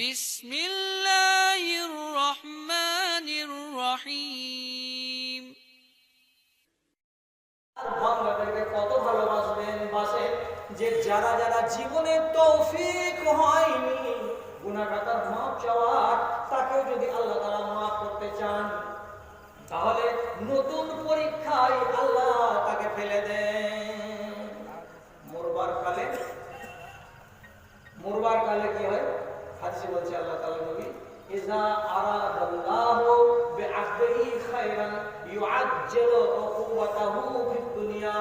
بسم الله الرحمن الرحيم বাংলাটাকে কত ভালোবাসবেন বাসেন যে যারা যারা জীবনে তৌফিক হয়নি গুনাহগাতার মাপ চাওয়ার তাকেও যদি আল্লাহ তাআলা মাফ করতে চান তাহলে নতুন পরীক্ষায় আল্লাহ তাকে ফেলে দেন মরবার কালে মরবার কালে কি হয় হাদিসে বলছে আল্লাহ তাআলা নবী ইজা আরাদাল্লাহু বিআবদিহি খায়রান উকুবাতাহু ফিদ দুনিয়া।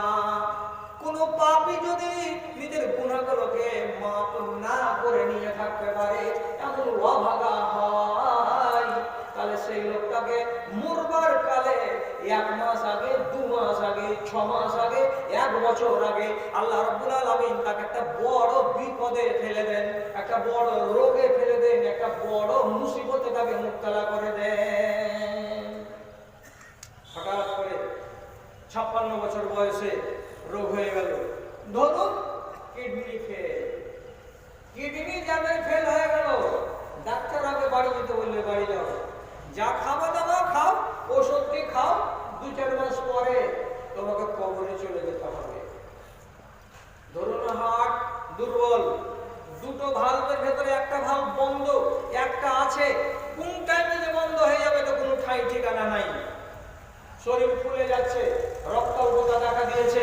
কোন পাপী যদি নিজের গুনাহগুলোকে মাফ না করে নিয়ে থাকতে পারে, এমন অভাগা হয়, তাহলে সেই লোকটাকে মরবার কালে এক মাস আগে, দু মাস আগে, ছ মাস আগে এক বছর আগে আল্লাহ রব্বুল আলামিন তাকে একটা বড় বিপদে ফেলে দেন, একটা বড় রোগে ফেলে দেন, একটা বড় মুসিবতে তাকে মুক্তলা করে দেন। হঠাৎ করে ছাপ্পান্ন বছর বয়সে রোগ হয়ে গেল। ধরুন কিডনি ফেল কিডনি যাদের ফেল হয়ে গেল। ডাক্তার আগে বাড়ি যেতে বললে, বাড়ি যাও। যা খাওয়া দাওয়া খাও ওষুধটি খাও? দু চার মাস পরে তোমাকে কবরে ধরুন হার্ট দুর্বল। দুটো ভাল্বের ভেতরে একটা ভাল্ব বন্ধ, একটা আছে। কোন টাইমে যে বন্ধ হয়ে যাবে তো কোনো ঠাই ঠিকানা নাই। শরীর ফুলে যাচ্ছে, রক্ত গোটা দেখা দিয়েছে।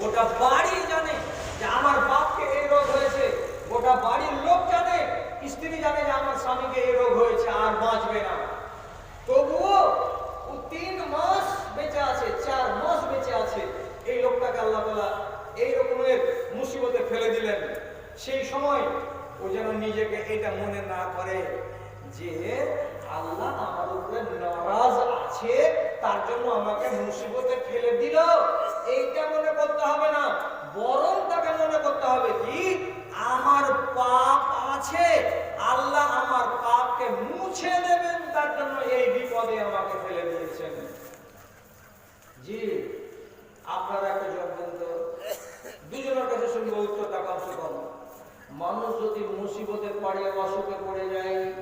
গোটা বাড়ি জানে যে আমার বাপকে এই রোগ হয়েছে। গোটা বাড়ির লোক জানে, স্ত্রী জানে যে আমার স্বামীকে এই রোগ হয়েছে, আর বাঁচবে না তবুও ও তিন মাস বেঁচে আছে চার মাস বেঁচে আছে এই লোকটাকে আল্লাহ তাআলা এই রকমের মুসিবতে ফেলে দিলেন সেই সময় ও যেন নিজেকে এটা মনে না করে যে আল্লাহ আমার উপরে নারাজ আছে, তার জন্য আমাকে মুসিবতে ফেলে দিল। এইটা মনে করতে হবে না, বরং তাকে মনে করতে হবে কি? আমার পাপ আছে, আল্লাহ আমার পাপকে মুছে দেবেন, তার জন্য এই বিপদে আমাকে ফেলে দিয়েছেন জি আপনারা একটা জব দেন তো দুজনের কাছে শুনব উত্তরটা কমসে কম মানুষ যদি মুসিবতে পড়ে, অসুখে পড়ে যায়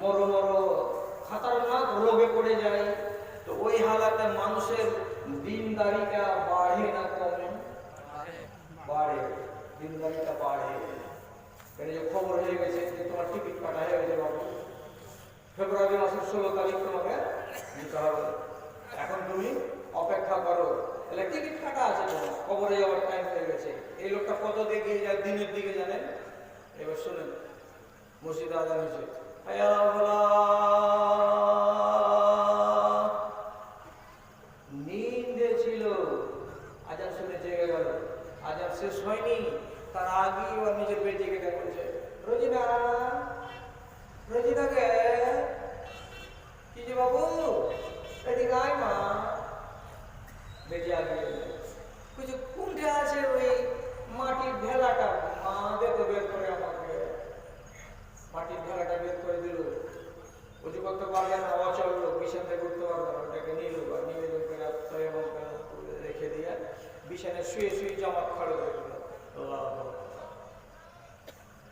মরো মরো খাতারনাক রোগে পড়ে যায়, তো ওই হালাতে মানুষের দিনদারিটা বাড়ে না কমে? বাড়ে। দিনদারিটা বাড়ে। এটা যে খবর হয়ে গেছে যে তোমার টিকিট কাটা হয়ে গেছে বাবু। ফেব্রুয়ারি মাসের ষোলো তারিখ তোমাকে নিতে হবে। এখন তুমি অপেক্ষা করো। তাহলে টিকিট কাটা আছে তোমার। খবরে যাওয়ার টাইম হয়ে গেছে। এই লোকটা কত দিকে যায় দিনের দিকে জানেন? এবার শুনেন, মসজিদ আজান হয়েছে। হায়া। নিন্দে ছিল। আজান শুনে জেগে গেল। আজান শেষ হয়নি। তার আগেই ওর নিজের বেটিকে ডেকে বলছে রোজিনা রোজিনাকে কি? যে বাবু? এদিকে আয় মা। বেটি আগে কিছু কোনটা আছে ওই মাটির ভেলাটা? মা, দেখো বের করে আমাকে মাটির ভেলাটা বের করে দিল। উঁচু করতে পারবে না অচল লোক বিছান থেকে উঠতে পারবে না ওটাকে নিল বা করে রেখে দিয়ে বিছানায় শুয়ে শুয়ে জামাত খড়ে গেল।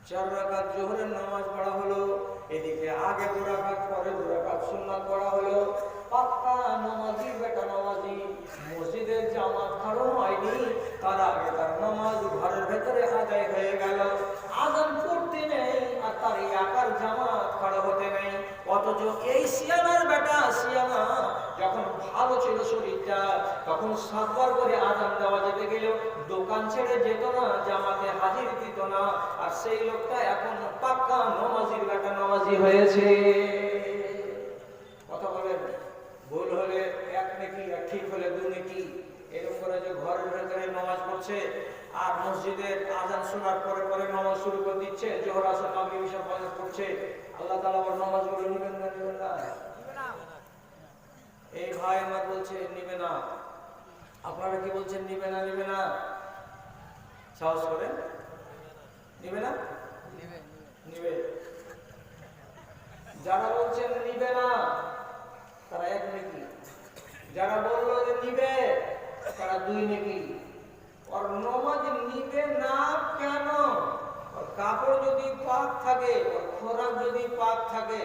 চার রাকাত জোহরের নামাজ পড়া হলো, এদিকে আগে পরে সুন্নাত পড়া হলো। পাক্কা নামাজি, বেটা নামাজি মসজিদের জামাত খাড়ো হয়নি, তার আগে তার নামাজ ঘরের ভেতরে আদায় হয়ে গেল। আজান পড়তে নেই তার এই জামাত খাড়ো হতে নেই। অথচ এই সিয়ানার বেটা সিয়ানা যখন ভালো ছিল শরীরটা, তখন সাতবার করে আজান দেওয়া যেতে গেলেও দোকান ছেড়ে যেত না, জামাতে হাজির দিত না। আর সেই লোকটা এখন পাক্কা নমাজির বেটা নমাজি হয়েছে। কথা বলেন, ভুল হলে এক নাকি আর ঠিক হলে দু নাকি। এরকম করে যে ঘরের ভেতরে নামাজ পড়ছে আর মসজিদের আজান শোনার পরে পরে নামাজ শুরু করে দিচ্ছে, জোহর, আসর, মাগরিব ইশা ফজর পড়ছে আল্লাহ তাআলা আবার নামাজগুলো নেবেন না নেবেন না। এই ভাই আমার বলছে, নিবে না। আপনারা কি বলছেন, নিবে না নিবে না? সাহস করে নিবে না? নিবে। যারা বলছেন, নিবে না, তারা এক নাকি। যারা বলল যে নিবে, তারা দুই নাকি। আর নমাজ নিবে না কেন? কাপড় যদি পাক থাকে খোরাক যদি পাক থাকে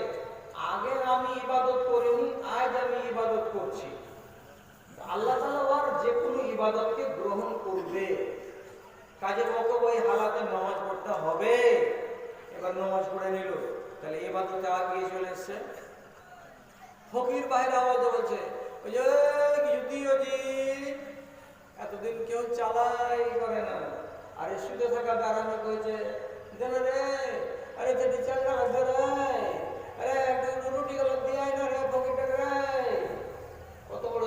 আগে আমি ইবাদত করিনি, আজ আমি ইবাদত করছি। আল্লাহ ওর যে কোনো ইবাদতকে গ্রহণ করবে। কাজে ওকে ওই হালাতে নামাজ পড়তে হবে। এবার নামাজ পড়ে নিল। তাহলে ইবাদতে আগিয়ে চলে এসছে। ফকির বাইরে আওয়াজ বলছে ওই যে এতদিন কেউ চালাই করে না। আরে শুতে থাকা দাঁড়ানো কইছে রে? আরে রে? কত বড়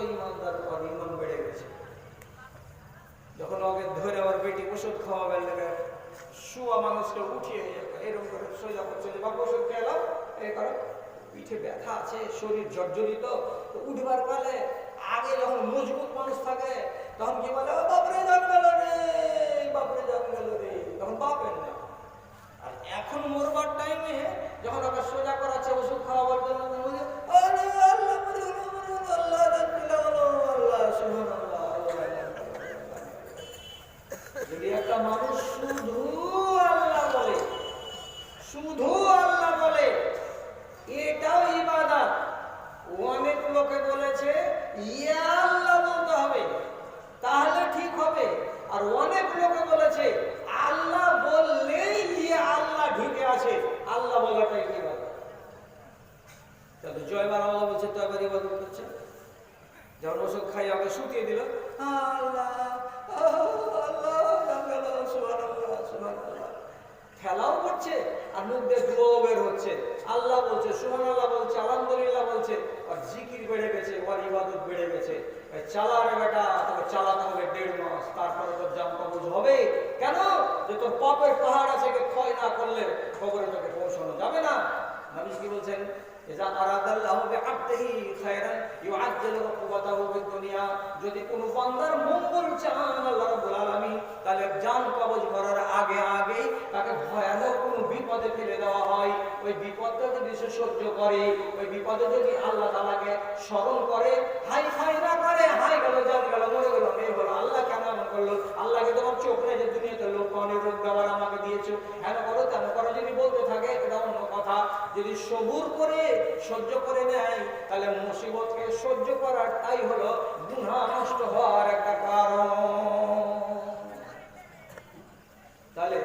ওকে ধরে ওষুধ শুয়া এরকম করে সোজা করছে যে ওষুধ করো, পিঠে ব্যথা আছে, শরীর জর্জরিত উঠবার কালে আগে যখন মজবুত মানুষ থাকে তখন কি বলে "ও বাপরে জান গেল রে বাপরে জান গেল রে তখন বাপের না আর এখন মরবার টাইমে যখন ওকে সোজা করাচ্ছে ওষুধ খাওয়াবার জন্য তখন বলছে, "আরে আল্লাহ মরে গেল, মরে গেল, আল্লাহ জান গেল, আল্লাহ সুবহানাল্লাহ, আল্লাহ যদি একটা মানুষ শুধু আল্লাহ বলে শুধু আল্লাহ বলে এটাও ইবাদত অনেক লোকে বলেছে ইয়া আল্লাহ বলতে হবে তাহলে ঠিক হবে আর অনেক লোকে বলেছে আল্লাহ বললেই ইয়া আল্লাহ ঢুকে আছে আল্লাহ তাহলে জয়বার আল্লাহ বলছে, তো এবার ইবাদত করছে। ওষুধ খাই শুকিয়ে দিল আল্লাহ আল্লাহ আল্লাহ খেলাও করছে আর মুখ দিয়ে বের হচ্ছে। আল্লাহ বলছে, সুবহানাল্লাহ বলছে, আলহামদুলিল্লাহ বলছে। আর জিকির বেড়ে গেছে ওর ইবাদত বেড়ে গেছে চালাবে চালা বেটা তোকে চালাতে হবে দেড় মাস তারপরে তোর জাম কবজ হবে কেন? যে তোর পাপের পাহাড় আছে ক্ষয় না করলে কবরে তোকে পৌঁছানো যাবে না। মানুষ কি বলছেন? জান কবজ আগে আগে তাকে ভয়ানক কোনো বিপদে ফেলে দেওয়া হয়। ওই করে, ওই বিপদে যদি আল্লাহ স্মরণ করে হাই হাই না করে হাই গেল, জান গেল, মরে গেল যদি সবুর করে সহ্য করে নেয়, তাহলে মুসিবতকে সহ্য করাটাই হলো গুনাহ নষ্ট হওয়ার একটা কারণ। তাহলে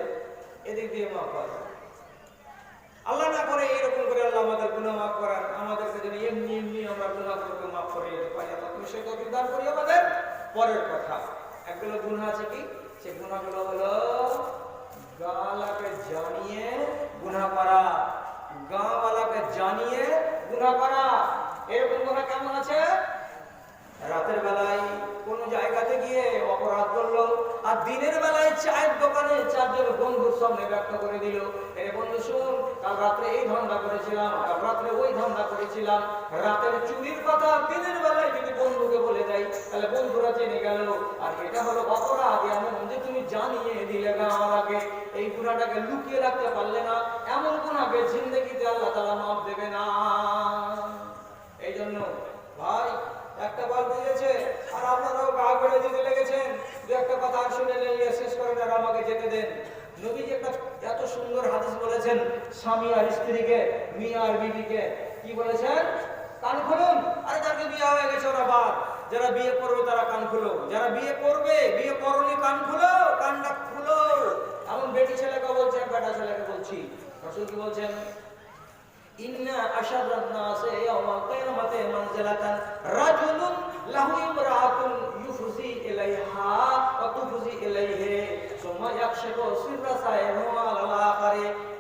এদিক দিয়ে মাফ করা আল্লাহ না করে এরকম করে আল্লাহ আমাদের গুনাহ মাফ করান, আমাদেরকে যদি এমনি এমনি আমরা গুনাহ করতে মাফ করে দিতে পারি আল্লাহ তুমি সে তৌফিক দান করি আমাদের। পরের কথা একগুলো গুনাহ আছে কি? সে গুনাহগুলো হলো গালাকে জানিয়ে গুনাহ করা। গাওয়ালাকে জানিয়ে গুনা করা। এরকম গুনাহ কেমন আছে? রাতের বেলায় কোন জায়গাতে গিয়ে অপরাধ করল আর দিনের বেলায় চায়ের দোকানে চারজন বন্ধুর সামনে ব্যক্ত করে দিল। এ বন্ধু শুন, কাল রাত্রে এই ধান্দা করেছিলাম, কাল রাত্রে ওই ধান্দা করেছিলাম। রাতের চুরির কথা দিনের বেলায় যদি বন্ধুকে বলে দেয় তাহলে বন্ধুরা জেনে গেল। আর এটা হলো অপরাধ এমন যে তুমি জানিয়ে দিলে গাওয়ালাকে এই গুণাটাকে লুকিয়ে রাখতে পারলে না, এমন গুণাকে জিন্দগিতে আল্লাহ তালা মাফ দেবে না। এই জন্য ভাই, একটা বার দিয়েছে আর আপনারাও গা গড়ে দিতে লেগেছেন। দু একটা কথা আর শুনে নিয়ে শেষ করেন আর আমাকে যেতে দেন। নবীজি একটা এত সুন্দর হাদিস বলেছেন, স্বামী আর স্ত্রীকে, মিয়া আর বিবিকে। কি বলেছেন? কান খুলুন। আরে যাকে বিয়ে হয়ে গেছে ওরা বাদ যারা বিয়ে করবে তারা কান খুলো। যারা বিয়ে করবে, বিয়ে করনি কান খুলো, কানটা খুলো। এমন বেটি ছেলেকে বলছেন, বেটা ছেলেকে বলছি। রসুল কি বলছেন?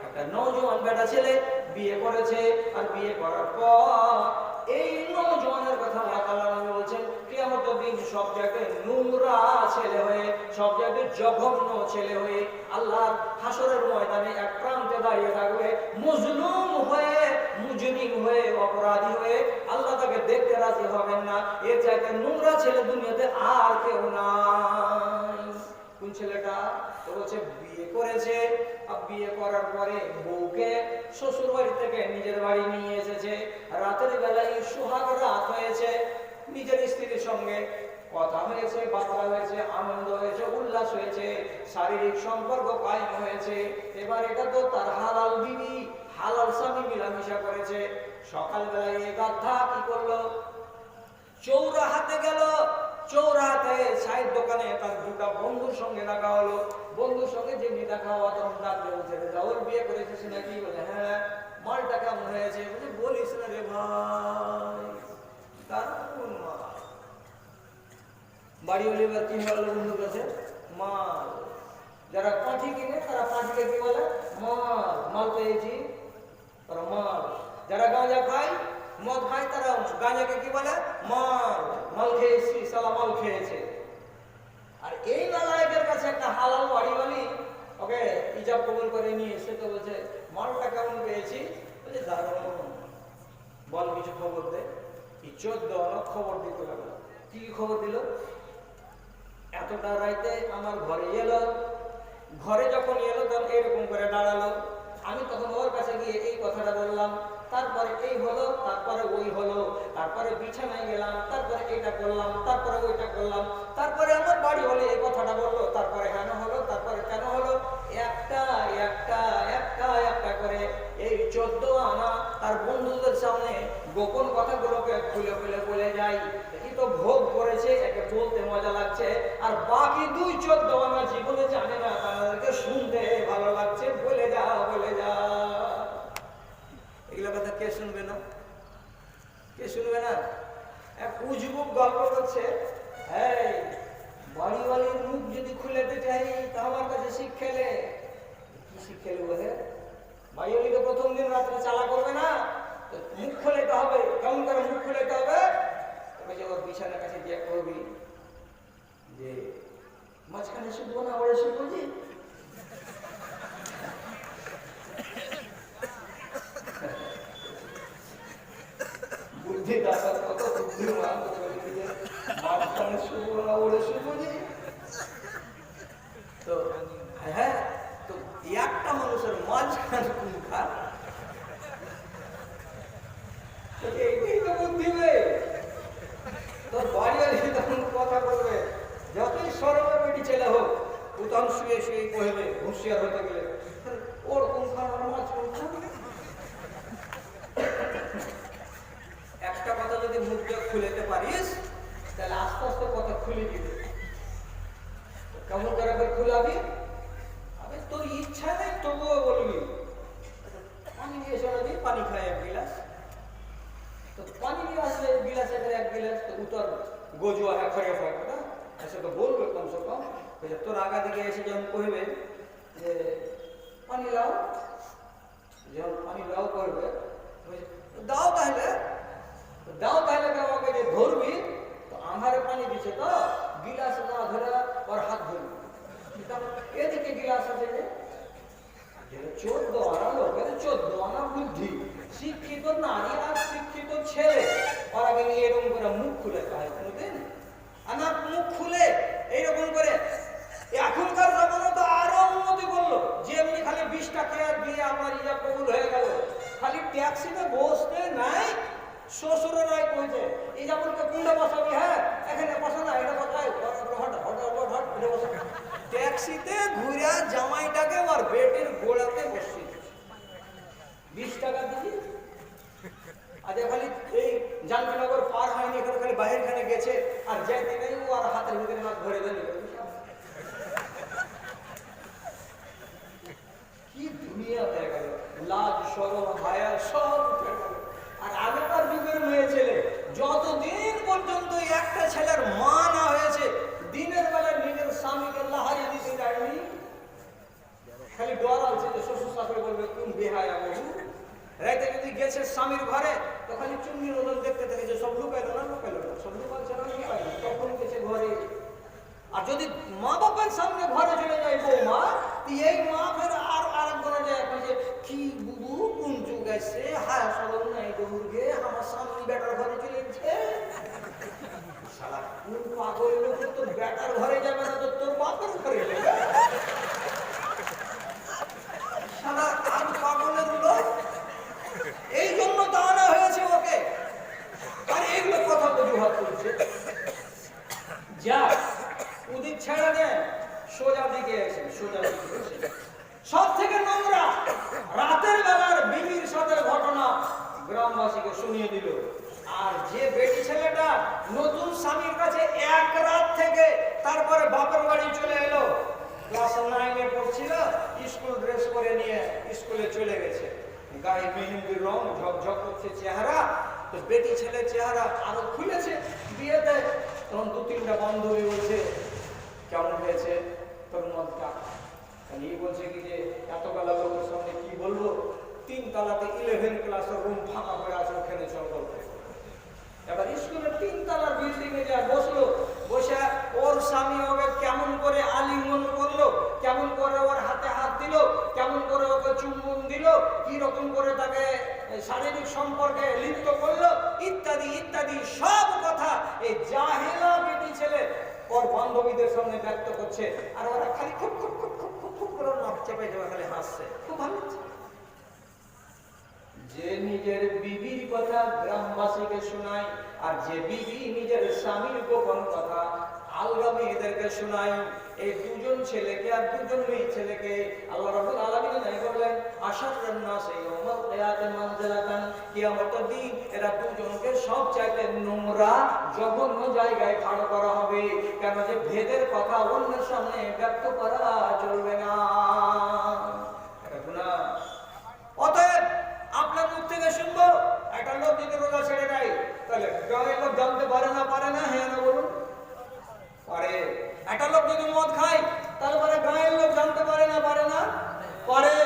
একটা নওজোয়ান বেটা ছেলে বিয়ে করেছে, আর বিয়ে করার পর এই নওজোয়ানের কথা আল্লাহ তাআলা বলছেন কিয়ামতের দিন সব জায়গায় নোংরা ছেলে হয়ে, সব জায়গায় জঘন্য ছেলে হয়ে আল্লাহর হাসরের ময়দানে এক প্রান্তে দাঁড়িয়ে থাকবে, মজলুম হয়ে, মুজরিম হয়ে, অপরাধী হয়ে আল্লাহ তাকে দেখতে রাজি হবেন না। এর চাইতে নোংরা ছেলে দুনিয়াতে আর কেউ নাই। কোন ছেলেটা? তো বলছে, বিয়ে করেছে। আর বিয়ে করার পরে বউকে শ্বশুর বাড়ি থেকে নিজের বাড়ি নিয়ে এসেছে। রাতের বেলায় সোহাগ রাত হয়েছে। নিজের স্ত্রীর সঙ্গে কথা হয়েছে, বার্তা হয়েছে, আনন্দ হয়েছে, উল্লাস হয়েছে, শারীরিক সম্পর্ক কায়েম হয়েছে। এবার এটা তো তার হালাল বিবি হালাল স্বামী মিলামিশা করেছে। সকালবেলায় এই গাধা কি করল? চৌরা হাতে গেল। চৌরাহাতে সাইড দোকানে তার দুটা বন্ধুর সঙ্গে দেখা হলো। বন্ধুর সঙ্গে যেমনি দেখা হওয়া তখন ডাকলে বলছে ওর বিয়ে করেছিস নাকি বলে হ্যাঁ মালটা কেমন হয়েছে? বলে, বলিস না রে ভাই, দারুণ মাল। বাড়ি হলে এবার কি হলো বন্ধুর কাছে? মাল। যারা পাঠি কিনে, তারা পাঠিকে কি বলে? মাল। মাল পেয়েছি, তারা মাল। যারা গাঁজা খায় মদ খায় তারা গাঁজাকে কি বলে? মাল মল খেয়েছি, সালা মল খেয়েছে। আর এই নালায়কের কাছে একটা হালাল বাড়িওয়ালি ওকে ইজাব কবুল করে নিয়ে এসে তো বলছে মালটা কেমন পেয়েছি? বলছে দারুণ বল কিছু খবর দে। এই চোদ্দ অনেক খবর দিতে লাগল। কি খবর দিল? এতটা রাইতে আমার ঘরে এলো। ঘরে যখন এলো, তখন এরকম করে দাঁড়াল। আমি তখন ওর কাছে গিয়ে এই কথাটা বললাম তারপরে এই হলো, তারপরে ওই হলো, তারপরে বিছানায় গেলাম, তারপরে এটা করলাম, তারপরে ওইটা করলাম, তারপরে আমার বাড়ি হলে, এই কথাটা বলল, তারপরে কেন হলো, তারপরে কেন হলো? একটা একটা একটা একটা করে এই চোদ্দ আনা তার বন্ধুদের সামনে গোপন কথাগুলোকে খুলে খুলে বলে যায় এই তো ভোগ করেছে, একে বলতে মজা লাগছে, আর বাকি দুই চোদ্দ আনা জীবনে জানে না, তাদেরকে শুনতে ভালো কে শুনবে না? কে শুনবে না? এক উজবুক গল্প করছে এই বাড়িওয়ালির মুখ যদি খুলেতে চাই তা আমার কাছে শিক্ষেলে কি শিক্ষেলে বলে? বাড়িওয়ালিকে প্রথম দিন রাত্রে চালা করবে না মুখ খুলেতে হবে, কেমন করে মুখ খুলেতে হবে? যে ওর বিছানার কাছে দিয়ে করবি যে, মাঝখানে শুধু না, ওরা যে বুদ্ধি দাসা কত বুদ্ধিমান মাঝখানে শুভ ওরে শুভ যে তো হ্যাঁ তো একটা মানুষের মাঝখানে কুমখা তো এইটাই তো বুদ্ধি রে তোর বাড়ি আসলে তখন কথা বলবে যতই সরবে বেটি ছেলে হোক ও তখন শুয়ে শুয়ে কহবে হুঁশিয়ার হতে গেলে ওর কুমখা আমার মাঝ কুমখা একটা কথা যদি মুখ দিয়ে খুলেতে পারিস তাহলে আস্তে আস্তে কথা খুলে দিবে কেমন করে করে খুলাবি আবে তোর ইচ্ছা নেই তবুও বলবি পানি নিয়ে এসে দিই পানি খাই এক গিলাস তো পানি নিয়ে আসলে গিলাস এদের এক গিলাস তো উত্তর গোজুয়া এক ফেরে ফেরে না এসে তো বলবে কমসে কম বলছে, তোর আগা দিকে এসে যখন কইবে যে পানি লাও যখন পানি লাও করবে দাও তাহলে। দাও তাহলে আমাকে যে ধরবি, তো আধারে পানি দিছে তো। গিলাস না ধরে ওর হাত ধরবি। এদিকে গিলাস আছে যে। চোদ্দ আনা লোকের চোদ্দ আনা বুদ্ধি। শিক্ষিত নারী আর শিক্ষিত ছেলে। ওরা কিন্তু এরকম করে মুখ খুলে কোনোদিন। আর মুখ খুলে এইরকম করে এখনকার জমানো তো আরও উন্নতি করল। যে এমনি খালি বিশ টাকা দিয়ে আমার ইয়া কবুল হয়ে গেল। খালি ট্যাক্সিতে বসতে নাই শ্বশুরেরাই কইছে এই যেমনকে কুন্ডা বসাবি হ্যাঁ? এখানে বসা না, এটা বসাই। এটা বসা। ট্যাক্সিতে ঘুরে জামাইটাকে আর বেটির গোড়াতে বসিয়ে দিয়েছে। বিশ টাকা দিবি আজ খালি এই জানকীনগর পার হয়নি, এখানে খালি বাহির গেছে। আর যেতে নেই, ও আর হাতের ভিতরে মাছ সব থেকে নোংরা রাতের বেলার বিবির সাথে ঘটনা গ্রামবাসীকে শুনিয়ে দিল। আর যে বেটি ছেলেটা নতুন স্বামীর কাছে এক রাত থেকে তারপরে বাপের বাড়ি চলে এলো, ক্লাস নাইনে পড়ছিল, স্কুল ড্রেস করে নিয়ে স্কুলে চলে গেছে। গায়ে মেহেন্দির রং, ঝকঝক করছে চেহারা, তো বেটি ছেলে চেহারা আরও খুলেছে, বিয়েতে তখন দু তিনটা বন্ধ হয়ে বলছে, কেমন হয়েছে? তোর মতটা এই বলছে কি যে এত বেলা লোকের সামনে কি বলব? তিন তলাতে ইলেভেন ক্লাসের রুম ফাঁকা হয়ে আছে, ওখানে চল এবার স্কুলের তিন তলার বিল্ডিং এ যা বসল। বসে ওর স্বামী ওকে কেমন করে আলিঙ্গন করল, কেমন করে ওর হাতে হাত দিল, কেমন করে ওকে চুম্বন দিল কি রকম করে তাকে শারীরিক সম্পর্কে লিপ্ত করল, ইত্যাদি ইত্যাদি সব কথা এই জাহেলা বেটি ছেলে ওর বান্ধবীদের সামনে ব্যক্ত করছে। আর ওরা খালি খুব খুব খুব খুব খুব খুব করে নাক চেপে চেপে খালি হাসছে। খুব ভালো যে নিজের বিবির কথা গ্রামবাসীকে শোনায়, আর যে বিবি নিজের স্বামীর গোপন কথা আলগা মেয়েদেরকে শোনায়, এই দুজন ছেলেকে আর দুজন মেয়ে ছেলেকে আল্লাহ রাব্বুল আলামিন নাই বললেন আশারান নাস ইয়াউমাল কিয়ামতি মানজিলাতান, কিয়ামতের দিন এরা দুজনকে সব চাইতে নোংরা, জঘন্য জায়গায় খাড়া করা হবে। কেন যে ভেদের কথা অন্যের সামনে ব্যক্ত করা চলবে না। অতএব আপনার মুখ থেকে শুনব, একটা লোক যদি রোজা ছেড়ে দেয়, তাহলে গাঁয়ের লোক জানতে পারে না পারে না? হ্যাঁ বলুন। পারে একটা লোক যদি মদ খায়, তারপরে গাঁয়ের লোক জানতে পারে না পারে না? পারে।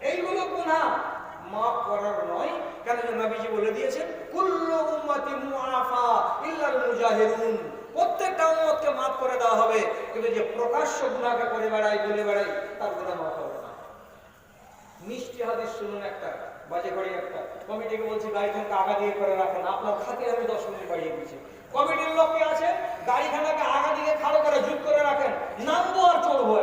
এইগুলো গুণা মাফ করার নয়। কেন নবীজি বলে দিয়েছেন, কুল্লু উম্মতি মুআফা ইল্লাল মুজাহিরুন প্রত্যেকটা উম্মতকে মাফ করে দেওয়া হবে। কিন্তু যে প্রকাশ্য গুনাহকে করে বেড়ায়, বলে বেড়ায়, তার গুনাহ মাফ হবে না। মিষ্টি হাদিস শুনুন একটা, বাজে বাড়ি একটা। কমিটিকে বলছি গাড়িখানকে আগা দিয়ে করে রাখেন। আপনার খাতে আমি দশ মিনিট বাড়িয়ে দিচ্ছি। কমিটির লোক কি আছে গাড়িখানাকে আগা দিকে খাড়ো করে জুত করে রাখেন। নামবো আর চড়বো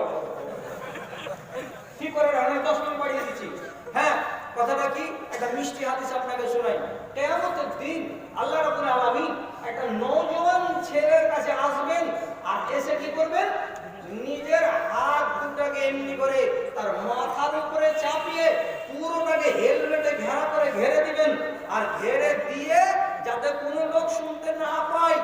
ঠিক করে রাখেন দশ মিনিট বাড়িয়ে দিচ্ছি। হ্যাঁ কথাটা কি? একটা মিষ্টি হাদিস আপনাকে শোনাই। কেয়ামতের দিন আল্লাহ রাব্বুল আলামিন একটা নওজোয়ান ছেলের কাছে আসবেন আর এসে কি করবেন? নিজের হাত দুটাকে এমনি করে তার মাথার উপরে চাপিয়ে পুরোটাকে হেলমেটে ঘেরা করে ঘেরে দিবেন। আর ঘেরে দিয়ে যাতে কোনো লোক শুনতে না পায়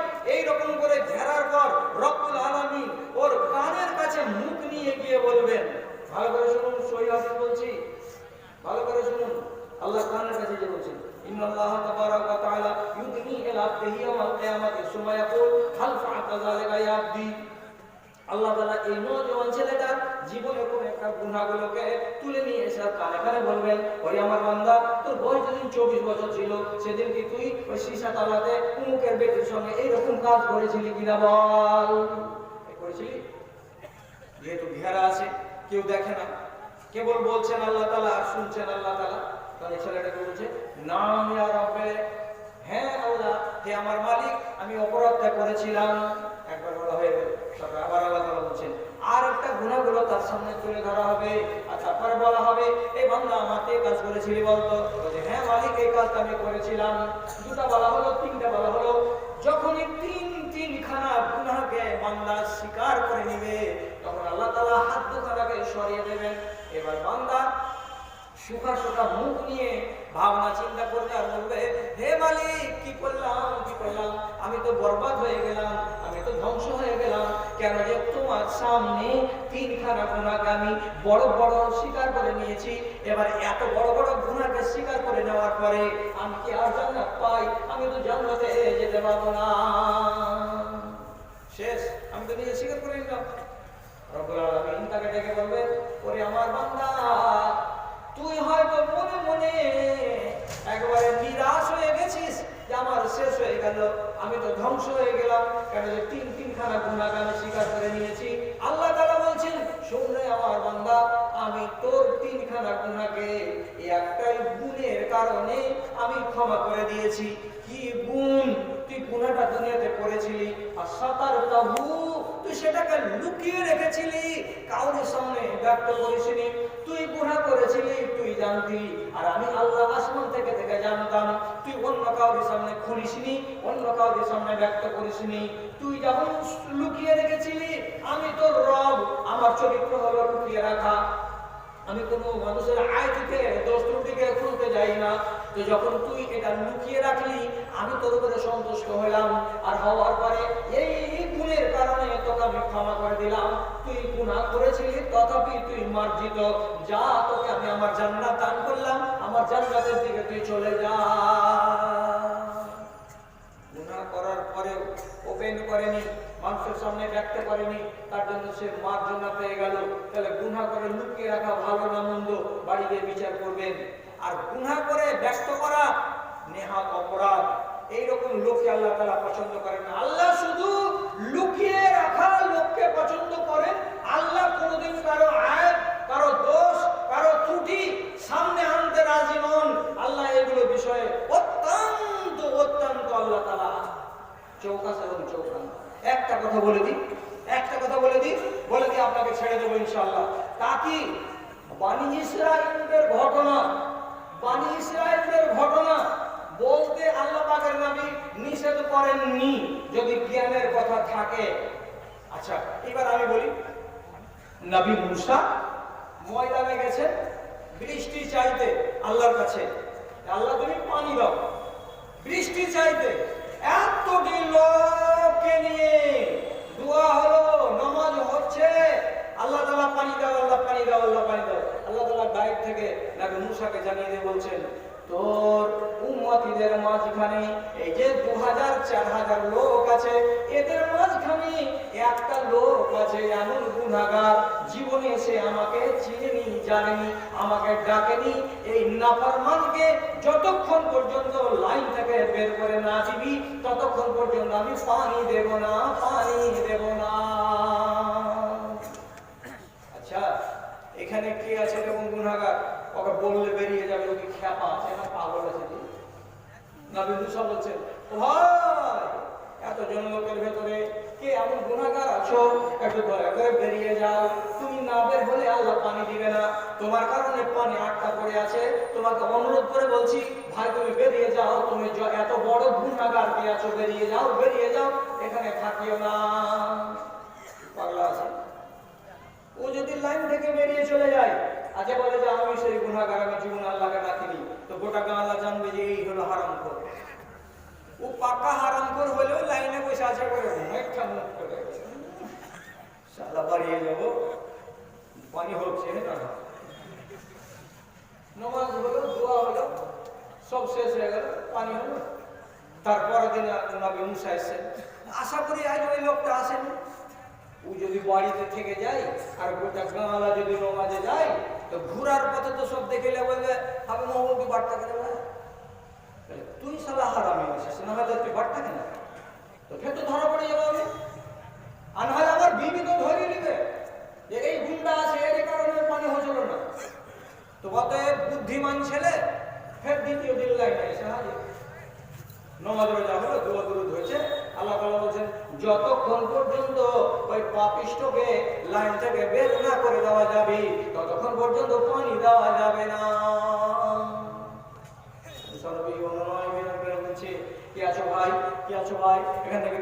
এই জীবনে কোন একটা গুনাহগুলোকে তুলে নিয়ে এসে কানে কানে বলবেন আমার বান্দা, তোর বয়স যেদিন চব্বিশ বছর ছিল, সেদিন কি তুই ওই তালাতে উমুকের সঙ্গে এইরকম কাজ করেছিলি কিনা বল? করেছিলি? যেহেতু ঘেরা আছে, কেউ দেখে না। কেবল বলছেন আল্লাহ তালা আর শুনছেন আল্লাহ তালা তাহলে ছেলেটাকে বলছে? ইয়া রব্বে হ্যাঁ আল্লাহ, হে আমার মালিক, আমি অপরাধটা করেছিলাম। একবার বলা হয়ে গেল। আবার আল্লাহ তালা বলছেন আর একটা গুণাগুলো তার সামনে তুলে ধরা হবে। আর তারপরে বলা হবে এই বান্দা আমাকে কাজ করেছিলি বলতো? বলছে হ্যাঁ মালিক, এই কাজটা আমি করেছিলাম। দুটা বলা হলো, তিনটা বলা হলো। যখনই তিন, তিনখানা গুনাহকে বান্দা স্বীকার করে নিবে, তখন আল্লাহ তাআলা হাত দুখানাকে সরিয়ে দেবেন। এবার বান্দা সুখা সুখা মুখ নিয়ে ভাবনা চিন্তা করবে আর বলবে, হে মালিক, কি করলাম কি করলাম? আমি তো বরবাদ হয়ে গেলাম। তো ধ্বংস হয়ে গেলাম। কেন যে তোমার সামনে তিনখানা গুণাকে বড় বড় স্বীকার করে নিয়েছি। এবার এত বড় বড় গুণাকে স্বীকার করে নেওয়ার পরে আমি কি আর জান্নাত পাই? আমি তো জান্নাতে যেতে পারব না। শেষ, আমি তো নিজে স্বীকার করে নিলাম। তাকে ডেকে বলবে, ওরে আমার বান্দা, তুই হয়তো মনে মনে একবারে নিরাশ হয়ে গেছিস। আমার শেষ হয়ে গেল, আমি তো ধ্বংস হয়ে গেলাম। কেন যে তিন তিনখানা গুণাকে আমি স্বীকার করে নিয়েছি। আল্লাহ তাআলা বলছেন শুনলে আমার বান্দা, আমি তোর তিনখানা গুণাকে একটাই গুণের কারণে আমি ক্ষমা করে দিয়েছি। কি গুণ? তুই গুণাটা দুনিয়াতে করেছিলি, আর সাঁতার তাহু তুই সেটাকে লুকিয়ে রেখেছিলি কাউরের সামনে ব্যক্ত করিসনি। তুই গুণা করেছিলি জানতি, আর আমি আল্লাহ আসমান থেকে থেকে জানতাম, তুই অন্য কাউরের সামনে খুলিসনি, অন্য কাউরের সামনে ব্যক্ত করিসনি। তুই যখন লুকিয়ে রেখেছিলি, আমি তোর রব, আমার চরিত্র হলো লুকিয়ে রাখা। আমি কোনো মানুষের আয় থেকে, দোষ ত্রুটিকে খুলতে যাই না। তো যখন তুই এটা লুকিয়ে রাখলি, আমি তোর উপরে সন্তুষ্ট হলাম আর হওয়ার পরে এই গুণের কারণে তোকে আমি ক্ষমা করে দিলাম। তুই গুনাহ করেছিলি, তথাপি তুই মার্জিত। যা তোকে আমি আমার জান্নাত দান করলাম, আমার জান্নাতের দিকে তুই চলে যা। গুনাহ করার পরেও ওপেন করেনি, মানুষের সামনে ব্যক্ত করেনি, তার জন্য সে মার্জনা পেয়ে গেল। তাহলে গুনাহ করে লুকিয়ে রাখা ভালো না মন্দ? বাড়ি গিয়ে বিচার করবেন। আর গুনাহ করে ব্যস্ত করা নেহাত অপরাধ। এইরকম লোককে আল্লাহ তালা পছন্দ করেন না। আল্লাহ শুধু লুকিয়ে রাখা লোককে পছন্দ করেন। আল্লাহ কোনোদিন কারও আয় কারও দোষ, কারও ত্রুটি সামনে আনতে রাজি নন। আল্লাহ এগুলো বিষয়ে অত্যন্ত অত্যন্ত আল্লাহ তালা চৌকাস এবং চৌকান একটা কথা বলে দিই, একটা কথা বলে দিই বলে দিই আপনাকে ছেড়ে দেবো ইনশাল্লাহ তা কি ইসরায়েলের ঘটনা? বানি ইসরায়েলের ঘটনা বলতে আল্লাহ পাকের নবী নিষেধ করেননি, যদি জ্ঞানের কথা থাকে। আচ্ছা এবার আমি বলি, নবী মুসা ময়দানে গেছেন বৃষ্টি চাইতে আল্লাহর কাছে। আল্লাহ তুমি পানি দাও। বৃষ্টি চাইতে এতটি লোককে নিয়ে দোয়া হলো, নামাজ হচ্ছে। আল্লাহ তালা পানি দাও, আল্লাহ পানি দাও, আল্লাহ পানি দাও। আল্লাহ তালা গায়েব থেকে নবী মুসাকে জানিয়ে দিয়ে বলছেন, তোর উম্মতিদের মাঝখানে এই যে দু হাজার চার হাজার লোক আছে, এদের মাঝখানে একটা লোক আছে এমন গুণাগার জীবনে সে আমাকে চিনেনি, জানেনি, আমাকে ডাকেনি। এই নাফরমানকে যতক্ষণ পর্যন্ত লাইন থেকে বের করে না দিবি, ততক্ষণ পর্যন্ত আমি পানি দেব না, পানি দেব না। এখানে কে আছে এরকম গুণাগার ওকে বললে বেরিয়ে যাবে, ওকে খ্যাপা আছে না পাগল আছে? নবী মুসা বলছেন ভাই এত জন লোকের ভেতরে কে এমন গুণাগার আছো? একটু দয়া করে বেরিয়ে যাও। তুমি না বের হলে আল্লাহ পানি দিবে না। তোমার কারণে পানি আটকা পড়ে আছে। তোমাকে অনুরোধ করে বলছি, ভাই, তুমি বেরিয়ে যাও। তুমি এত বড় গুণাগার কে আছো? বেরিয়ে যাও বেরিয়ে যাও। এখানে থাকিও না। পাগলা আছে। ও যদি লাইন থেকে বেরিয়ে চলে যায় আজকে বলে যে আমি সেই গুণাগার, আমি জীবন আল্লাহকে ডাকিনি। তো গোটা গাঁ আল্লাহ জানবে যে এই হলো হারাম খোর ও পাক্কা হারাম খোর হলেও লাইনে বসে আছে করে অনেকটা মুখ করে সালা বাড়িয়ে যাব পানি হচ্ছে না নমাজ হলো, দোয়া হলো, সব শেষ হয়ে গেল, পানি হলো। তারপরের দিন নবী মুসা এসেছেন। আশা করি আজ ওই লোকটা আসেনি। ও যদি বাড়িতে থেকে যায়, আর গোটা গাঁলা যদি নমাজে যায়, তো ঘুরার পথে তো সব দেখে বলবে আমি মোহাম্মদ বার্তা করে ভাই তুই সালা হারামি আছিস না হয়তো তুই বার্তা কেন তো ফের তো ধরা পড়ে যাব আমি আর নাহলে আমার বিবি তো ধরিয়ে নিবে যে, এই গুন্ডা আছে এর কারণে পানি হচ্ছিল না। তো অতএব বুদ্ধিমান ছেলে ফের দ্বিতীয় দিন লাইনে এসে হাজির। নমাজ রোজা হলো, দোয়া দুরুদ হয়েছে। আল্লাহ তাআলা বলেন যতক্ষণ পর্যন্ত ওই পাপিষ্টকে লাইন থেকে বের না করে দেওয়া যাবে, ততক্ষণ পর্যন্ত পানি দেওয়া যাবে না।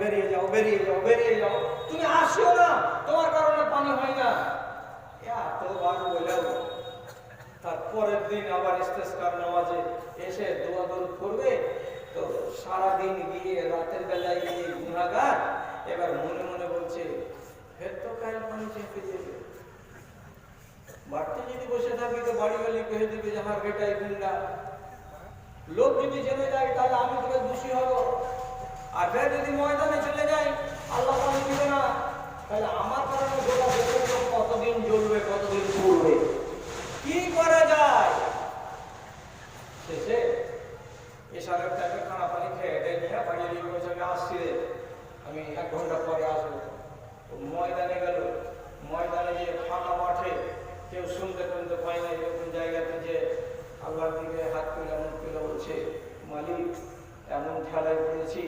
বেরিয়ে যাও বেরিয়ে যাও বেরিয়ে যাও। তুমি আসিও না, তোমার কারণে পানি হয় না। এতবার বললেও তার পরের দিন আবার নামাজে এসে দোয়া দরুদ করবে সারাদিন গিয়ে রাতের বেলায় গিয়ে গুণাগার, এবার মনে মনে বলছে ফের তো কাল বাড়তে যদি বসে থাকি বাড়ি বাড়ি কহে দিবে যে গুন্ডা। লোক যদি জেনে যায়, তাহলে আমি তোকে দোষী হব। আর ফের যদি ময়দানে চলে যাই আল্লাহ পানি দিবে না তাহলে আমার কারণে গোটা দেশের লোক কতদিন জ্বলবে কতদিন পড়বে কি করা যায় শেষে এসারের টাকা খানা পানি খেয়ে দেয় নিয়ে বাড়ি নিয়ে বলছে আমি আসছি রে আমি এক ঘণ্টা পরে আসব তো ময়দানে গেল ময়দানে যে ফাঁকা মাঠে কেউ শুনতে শুনতে পায় না এরকম জায়গাতে যে আল্লাহর দিকে হাত তুলে মুখ তুলে বলছে মালিক এমন ঠেলায় পড়েছি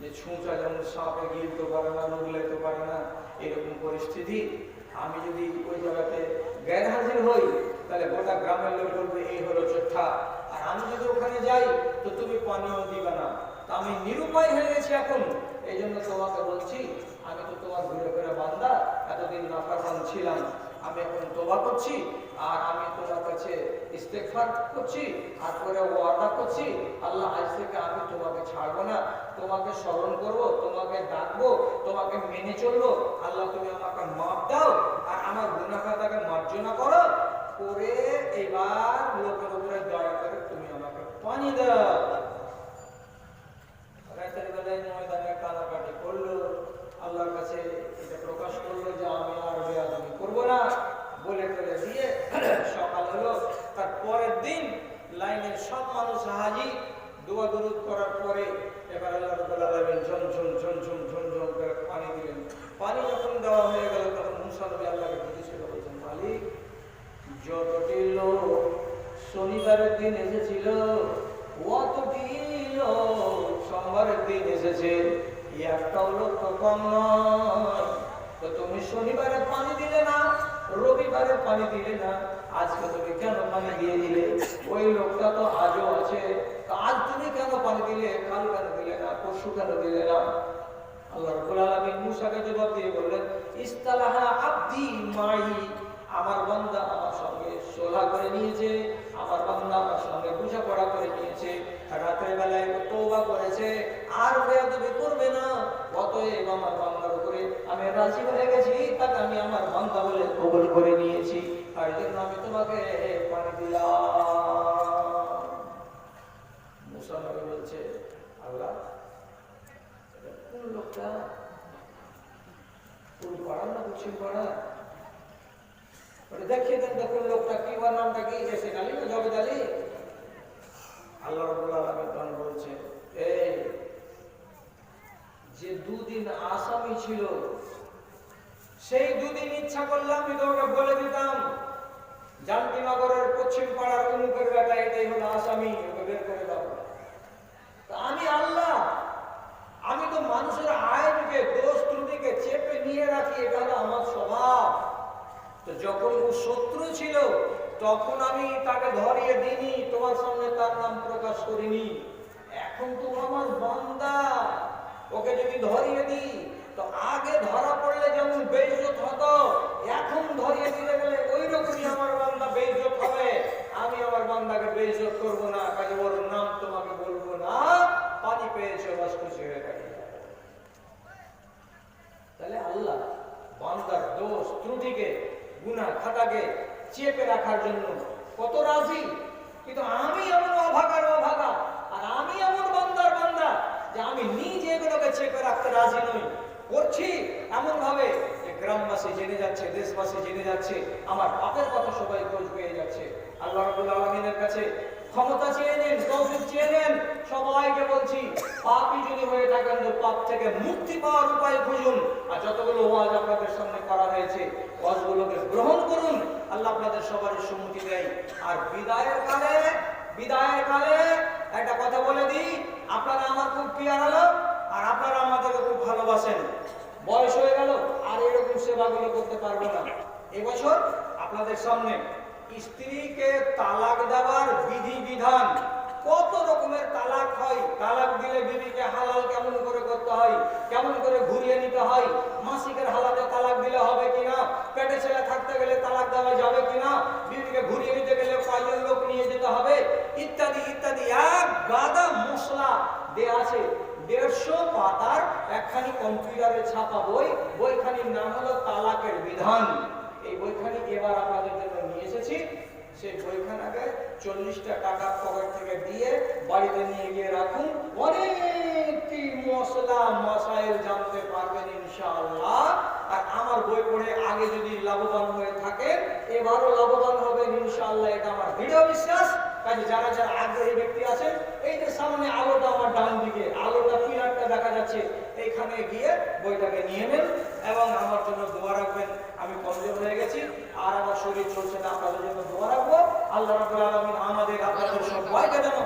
যে ছুঁচা যেমন সাপে গিলতে পারে না নুগলাইতে পারে না এরকম পরিস্থিতি আমি যদি ওই জায়গাতে গ্যার হাজির হই তাহলে গোটা গ্রামের লোক বলবে এই হলো চোঠা আর আমি যদি ওখানে যাই তো তুমি পানিও দিবে না তা আমি নিরুপায় হয়ে গেছি এখন এই জন্য তোমাকে বলছি আমি তো তোমার ঘুরে ঘুরে বান্দা এতদিন নাফারমান ছিলাম আমি এখন তোবা করছি, আর আমি তোমার কাছে ইস্তেগফার করছি, আর করে ওয়াদা করছি, আল্লাহ আজ থেকে আমি তোমাকে ছাড়বো না, তোমাকে স্মরণ করব, তোমাকে ডাকবো, তোমাকে মেনে চলবো। আল্লাহ, তুমি আমাকে মাপ দাও, আর আমার গুনাহ খাতাকে মার্জনা করো। করে এবার লোকের উপরে দয়া করে তুমি আমাকে পানি দাও। রাতের করল, আল্লাহর কাছে এটা প্রকাশ করল যে আমি আর বেয়াদবি করব না। বলে করে দিয়ে সকাল হলো, তার পরের দিন লাইনের সব মানুষ হাজি দোয়া দরুদ করার পরে এবার আল্লাহ রাব্বুল আলামিন ঝন ঝন ঝন করে পানি দিলেন। পানি যখন দেওয়া হয়ে গেল, তখন মুসা নবী আল্লাহকে জিজ্ঞেস বলছেন, মালিক, যতটি লোক শনিবারের দিন এসেছিল, অতটি লোক সোমবারের দিন এসেছে। একটাও লোক তো কম নয়। তো তুমি শনিবারে পানি দিলে না রবিবারে পানি দিলে না, আজকে তুমি কেন পানি দিয়ে দিলে? ওই লোকটা তো আজও আছে। আজ তুমি কেন পানি দিলে? কাল কেন দিলে না? পরশু কেন দিলে না? আল্লাহ রাব্বুল আলামিন মূসাকে জবাব দিয়ে বললেন, ইস্তালাহা আব্দি মাই। আমার বান্দা আমার সঙ্গে সোলা করে নিয়েছে, আমার বান্দা আমার সঙ্গে বোঝাপড়া করে নিয়েছে। রাতের বেলায় তওবা করেছে, আর বেয়াদবি করবে না। অতএব আমার বান্দার উপরে আমি রাজি হয়ে গেছি, তাকে আমি আমার বান্দা বলে কবুল করে নিয়েছি। তাই জন্য আমি তোমাকে পানি দিলাম। বলছে, আল্লাহ কোন লোকটা? কোন পাড়া না পশ্চিম পাড়া দেখিয়ে দেন দেখুন লোকটা, কি ওর নামটা কি? এসে আলী না আলী আল্লাহ রাব্বুল আলামিন বলছে, এই যে দুদিন আসামি ছিল, সেই দুদিন ইচ্ছা করলে আমি তোমাকে বলে দিতাম জানকীনগরের পশ্চিম পাড়ার অনুপের বেটা এটাই হলো আসামি বের করে দাও। আমি আল্লাহ, আমি তো মানুষের আইনকে, দোষ চেপে নিয়ে রাখি, এটা আমার স্বভাব। তো যখন ও শত্রু ছিল তখন আমি তাকে ধরিয়ে দিইনি, তোমার সামনে তার নাম প্রকাশ করিনি। এখন তো আমার বান্দা। ওকে যদি ধরিয়ে দিই, তো আগে ধরা পড়লে যেমন বেইজ্জত হতো, এখন ধরিয়ে দিতে গেলে ওই রকমই আমার বান্দা বেইজ্জত হবে। আমি আমার বান্দাকে বেইজ্জত করব না, কাজে ওর নাম তোমাকে বলব না। পানি পেয়েছে, বাস খুশি হয়ে থাকি তাহলে আল্লাহ বান্দার দোষ, ত্রুটিকে, গুনাহ খাতাকে চেপে রাখার জন্য। কত রাজি? কিন্তু আমি এমন অভাগার অভাগা, আর আমি এমন বন্দার বান্দা যে আমি নিজে এগুলোকে চেপে রাখতে রাজি নই। করছি এমন ভাবে গ্রামবাসী জেনে যাচ্ছে, দেশবাসী জেনে যাচ্ছে, আমার পাপের কথা সবাই খোঁজ পেয়ে যাচ্ছে। আল্লাহ রাব্বুল আলামিনের কাছে ক্ষমতা চেয়ে নেন, তৌফিক চেয়ে নেন, সবাইকে বলছি পাপই যদি হয়ে থাকেন তো পাপ থেকে মুক্তি পাওয়ার উপায় খুঁজুন। আর যতগুলো ওয়াজ আপনাদের সামনে করা হয়েছে, ওয়াজগুলোকে গ্রহণ করুন। আল্লাহ আপনাদের সবারই সম্মতি দেয়। আর বিদায়ের কালে বিদায়ের কালে একটা কথা বলে দিই, আপনারা আমার খুব প্রিয়ার হলো আর আপনারা আমাদেরকে খুব ভালোবাসেন। বয়স হয়ে গেল, আর এরকম সেবাগুলো করতে পারব না। এবছর আপনাদের সামনে স্ত্রীকে তালাক দেওয়ার বিধি বিধান কত রকমের তালাক হয়? তালাক দিলে বিবিকে হালাল কেমন করে করতে হয়? কেমন করে ঘুরিয়ে নিতে হয়? মাসিকের হালাতে তালাক দিলে হবে কিনা? পেটে ছেলে থাকতে গেলে তালাক দেওয়া যাবে কিনা? বিবিকে ঘুরিয়ে নিতে গেলে কয়জন লোক নিয়ে যেতে হবে? ইত্যাদি ইত্যাদি। এক গাদা মশলা দেয়া আছে। দেড়শো পাতার একখানি কম্পিউটারে ছাপা বই। বইখানির নাম হলো তালাকের বিধান। এই বইখানি এবার আপনাদের জন্য নিয়ে এসেছি। সেই বইখানাকে চল্লিশটা টাকা পকেট থেকে দিয়ে বাড়িতে নিয়ে গিয়ে রাখুন। অনেকটি মশলা মশাইল জানতে পারবেন ইনশাআল্লাহ। আর আমার বই পড়ে আগে যদি লাভবান হয়ে থাকে এবারও লাভবান হবেন ইনশাআল্লাহ, এটা আমার দৃঢ় বিশ্বাস। কাজে যারা যারা আগ্রহী ব্যক্তি আছেন, এই যে সামনে আলোটা আমার ডান দিকে, আলোটা পিলারটা দেখা যাচ্ছে, এইখানে গিয়ে বইটাকে নিয়ে নেন এবং আমার জন্য দোয়া রাখবেন। আমি কমজোর হয়ে গেছি, আর আমার শরীর চলছে না, আপনাদের জন্য দোয়া রাখব। আল্লাহ রাবুল আমাদের আপনাদের সবাইকে জানো